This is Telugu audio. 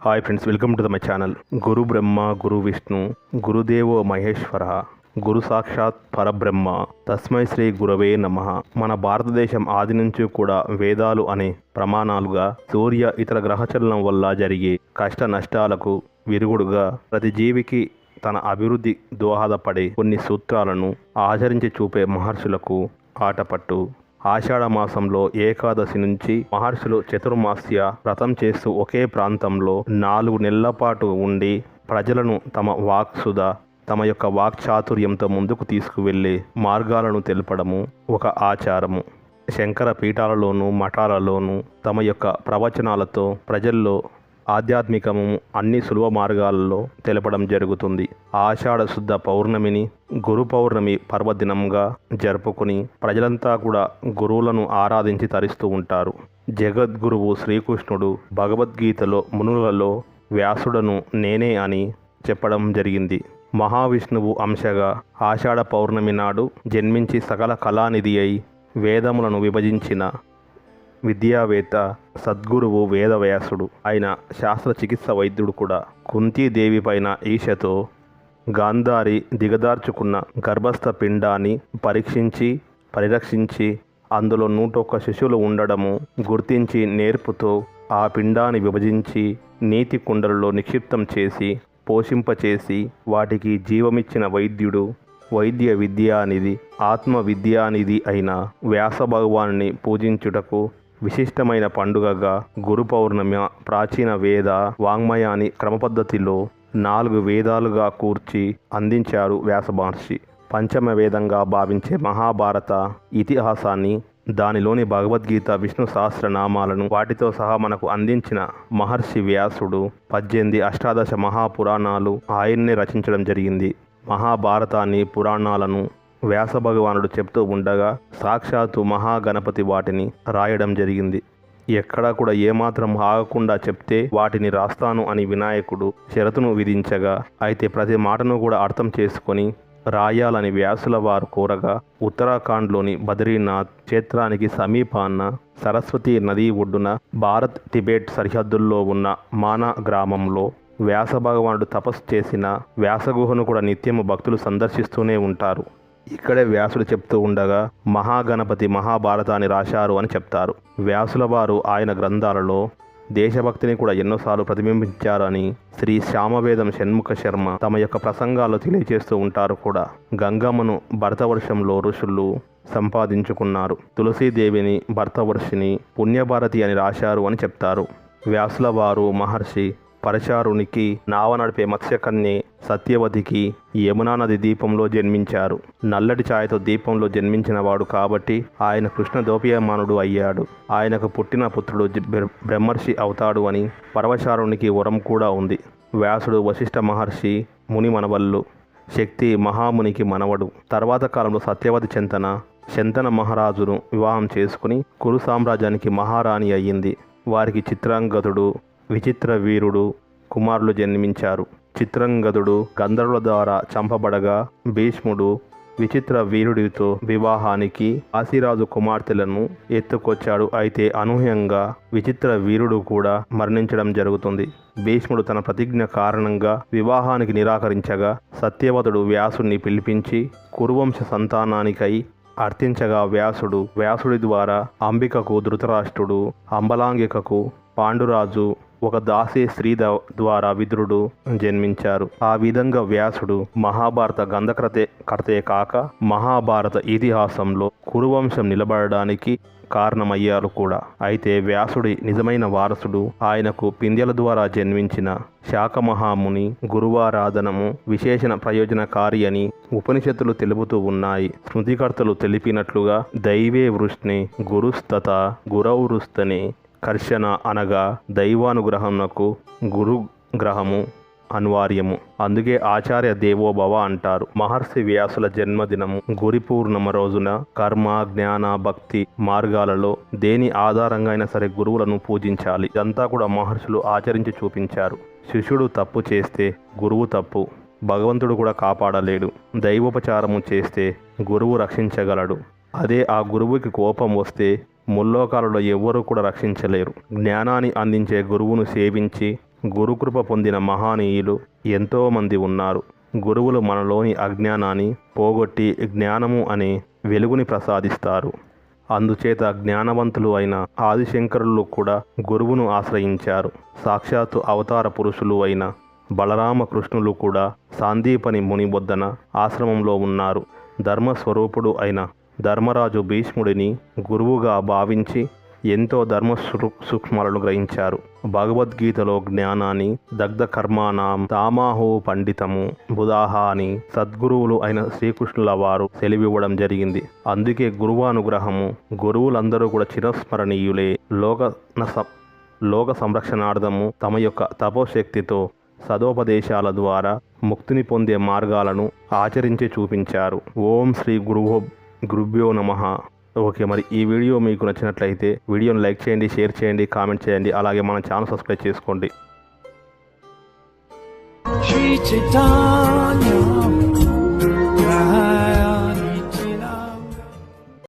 Hi friends welcome to the my channel గురు బ్రహ్మ గురు విష్ణు గురుదేవో మహేశ్వర గురు సాక్షాత్ పరబ్రహ్మ తస్మై శ్రీ గురవే నమ మన భారతదేశం ఆది నుంచి కూడా వేదాలు అనే ప్రమాణాలుగా సూర్య ఇతర గ్రహచలనం వల్ల జరిగే కష్ట నష్టాలకు విరుగుడుగా ప్రతి జీవికి తన అభివృద్ధి దోహదపడే కొన్ని సూత్రాలను ఆచరించి చూపే మహర్షులకు ఆటపట్టు. ఆషాఢ మాసంలో ఏకాదశి నుంచి మహర్షులు చతుర్మాస్య వ్రతం చేస్తూ ఒకే ప్రాంతంలో నాలుగు నెలల పాటు ఉండి ప్రజలను తమ వాక్సుధ తమ యొక్క వాక్చాతుర్యంతో ముందుకు తీసుకువెళ్ళే మార్గాలను తెలపడము ఒక ఆచారము. శంకర పీఠాలలోనూ మఠాలలోనూ తమ యొక్క ప్రవచనాలతో ప్రజల్లో ఆధ్యాత్మికము అన్ని సులభ మార్గాలలో తెలపడం జరుగుతుంది. ఆషాఢ శుద్ధ పౌర్ణమిని గురు పౌర్ణమి పర్వదినంగా జరుపుకుని ప్రజలంతా కూడా గురువులను ఆరాధించి తరిస్తూ ఉంటారు. జగద్గురువు శ్రీకృష్ణుడు భగవద్గీతలో మునులలో వ్యాసుడను నేనే అని చెప్పడం జరిగింది. మహావిష్ణువు అంశగా ఆషాఢ పౌర్ణమి నాడు జన్మించి సకల కళానిధి అయి వేదములను విభజించిన విద్యావేత్త సద్గురువు వేదవ్యాసుడు ఆయన శాస్త్ర చికిత్స వైద్యుడు కూడా కుంతీదేవి పైన ఈశతో గాంధారి దిగదార్చుకున్న గర్భస్థ పిండాన్ని పరీక్షించి పరిరక్షించి అందులో నూటొక్క శిశువులు ఉండడము గుర్తించి నేర్పుతో ఆ పిండాన్ని విభజించి నీతి కుండలలో నిక్షిప్తం చేసి పోషింపచేసి వాటికి జీవమిచ్చిన వైద్యుడు వైద్య విద్యానిధి ఆత్మ విద్యానిధి అయిన వ్యాస భగవాన్ని పూజించుటకు విశిష్టమైన పండుగగా గురు పౌర్ణమి ప్రాచీన వేద వాంగ్మయాన్ని క్రమపద్ధతిలో నాలుగు వేదాలుగా కూర్చి అందించారు వ్యాస మహర్షి. పంచమ వేదంగా భావించే మహాభారత ఇతిహాసాన్ని దానిలోని భగవద్గీత విష్ణు సహస్రనామాలను వాటితో సహా మనకు అందించిన మహర్షి వ్యాసుడు పద్దెనిమిది అష్టాదశ మహాపురాణాలు ఆయన్నే రచించడం జరిగింది. మహాభారతాన్ని పురాణాలను వ్యాస భగవానుడు చెప్తూ ఉండగా సాక్షాత్తు మహాగణపతి వాటిని రాయడం జరిగింది. ఎక్కడా కూడా ఏమాత్రం ఆగకుండా చెప్తే వాటిని రాస్తాను అని వినాయకుడు షరతును విధించగా అయితే ప్రతి మాటను కూడా అర్థం చేసుకొని రాయాలని వ్యాసుల వారు కోరగా ఉత్తరాఖండ్లోని బద్రీనాథ్ క్షేత్రానికి సమీపాన్న సరస్వతి నదీ ఒడ్డున భారత్ టిబెట్ సరిహద్దుల్లో ఉన్న మానా గ్రామంలో వ్యాస భగవానుడు తపస్సు చేసిన వ్యాసగుహను కూడా నిత్యము భక్తులు సందర్శిస్తూనే ఉంటారు. ఇక్కడే వ్యాసుడు చెప్తూ ఉండగా మహాగణపతి మహాభారతాన్ని రాశారు అని చెప్తారు. వ్యాసుల వారు ఆయన గ్రంథాలలో దేశభక్తిని కూడా ఎన్నోసార్లు ప్రతిబింబించారని శ్రీ శ్యామవేదం షణ్ముఖ శర్మ తమ యొక్క ప్రసంగాల్లో తెలియజేస్తూ ఉంటారు కూడా. గంగమ్మను భరతవర్షంలో ఋషులు సంపాదించుకున్నారు. తులసీదేవిని భర్తవర్షిని పుణ్యభారతి అని రాశారు అని చెప్తారు. వ్యాసుల వారు మహర్షి పరచారునికి నావ నడిపే మత్స్యకన్యే సత్యవతికి యమునా నది దీపంలో జన్మించారు. నల్లటి ఛాయతో దీపంలో జన్మించినవాడు కాబట్టి ఆయన కృష్ణ దోపియమానుడు అయ్యాడు. ఆయనకు పుట్టిన పుత్రుడు బ్రహ్మర్షి అవుతాడు అని పరవశారునికి వరం కూడా ఉంది. వ్యాసుడు వశిష్ఠ మహర్షి ముని మనవల్లు శక్తి మహామునికి మనవడు. తర్వాత కాలంలో సత్యవతి చెంతన శంతన మహారాజును వివాహం చేసుకుని కురు సామ్రాజ్యానికి మహారాణి అయ్యింది. వారికి చిత్రాంగతుడు విచిత్ర వీరుడు కుమారులు జన్మించారు. చిత్రంగదుడు గంధర్వుల ద్వారా చంపబడగా భీష్ముడు విచిత్ర వీరుడితో వివాహానికి కాశీరాజు కుమార్తెలను ఎత్తుకొచ్చాడు. అయితే అనూహ్యంగా విచిత్ర వీరుడు కూడా మరణించడం జరుగుతుంది. భీష్ముడు తన ప్రతిజ్ఞ కారణంగా వివాహానికి నిరాకరించగా సత్యవతుడు వ్యాసుడిని పిలిపించి కురువంశ సంతానానికై అర్థించగా వ్యాసుడు వ్యాసుడి ద్వారా అంబికకు ధృతరాష్ట్రుడు అంబలాంగికకు పాండురాజు ఒక దాసే స్త్రీ ద్వారా విదురుడు జన్మించారు. ఆ విధంగా వ్యాసుడు మహాభారత గంధకరతే కర్తే కాక మహాభారత ఇతిహాసంలో కురువంశం నిలబడడానికి కారణమయ్యారు కూడా. అయితే వ్యాసుడి నిజమైన వారసుడు ఆయనకు పిందెల ద్వారా జన్మించిన శాఖమహాముని గురువారాధనము విశేషణ ప్రయోజనకారి అని ఉపనిషత్తులు తెలుపుతూ ఉన్నాయి. స్మృతికర్తలు తెలిపినట్లుగా దైవే వృష్ణి గురుస్తత గురౌరుస్తనే కర్షణ అనగా దైవానుగ్రహమునకు గురు గ్రహము అనివార్యము. అందుకే ఆచార్య దేవోభవ అంటారు. మహర్షి వ్యాసుల జన్మదినము గురిపూర్ణమ రోజున కర్మ జ్ఞాన భక్తి మార్గాలలో దేని ఆధారంగా అయినా సరే గురువులను పూజించాలి. ఇదంతా కూడా మహర్షులు ఆచరించి చూపించారు. శిష్యుడు తప్పు చేస్తే గురువు తప్పు భగవంతుడు కూడా కాపాడలేడు. దైవోపచారము చేస్తే గురువు రక్షించగలడు. అదే ఆ గురువుకి కోపం వస్తే ముల్లోకాలలో ఎవ్వరూ కూడా రక్షించలేరు. జ్ఞానాన్ని అందించే గురువును సేవించి గురుకృప పొందిన మహానీయులు ఎంతోమంది ఉన్నారు. గురువులు మనలోని అజ్ఞానాన్ని పోగొట్టి జ్ఞానము అనే వెలుగుని ప్రసాదిస్తారు. అందుచేత జ్ఞానవంతులు అయిన ఆదిశంకరులు కూడా గురువును ఆశ్రయించారు. సాక్షాత్తు అవతార పురుషులు అయిన బలరామకృష్ణులు కూడా సాందీపని ముని వద్దన ఆశ్రమంలో ఉన్నారు. ధర్మస్వరూపుడు అయిన ధర్మరాజు భీష్ముడిని గురువుగా భావించి ఎంతో ధర్మ సూక్ష్మాలను గ్రహించారు. భగవద్గీతలో జ్ఞానాన్ని దగ్ధ కర్మానాం తామాహో పండితము బుధాహ అని సద్గురువులు అయిన శ్రీకృష్ణుల వారు సెలివివ్వడం జరిగింది. అందుకే గురువానుగ్రహము గురువులందరూ కూడా చిరస్మరణీయులే. లోక లోక సంరక్షణార్థము తమ యొక్క తపోశక్తితో సదోపదేశాల ద్వారా ముక్తిని పొందే మార్గాలను ఆచరించి చూపించారు. ఓం శ్రీ గురువో గురుభ్యో నమ. ఓకే మరి ఈ వీడియో మీకు నచ్చినట్లయితే వీడియోని లైక్ చేయండి షేర్ చేయండి కామెంట్ చేయండి అలాగే మన ఛానల్ సబ్స్క్రైబ్ చేసుకోండి.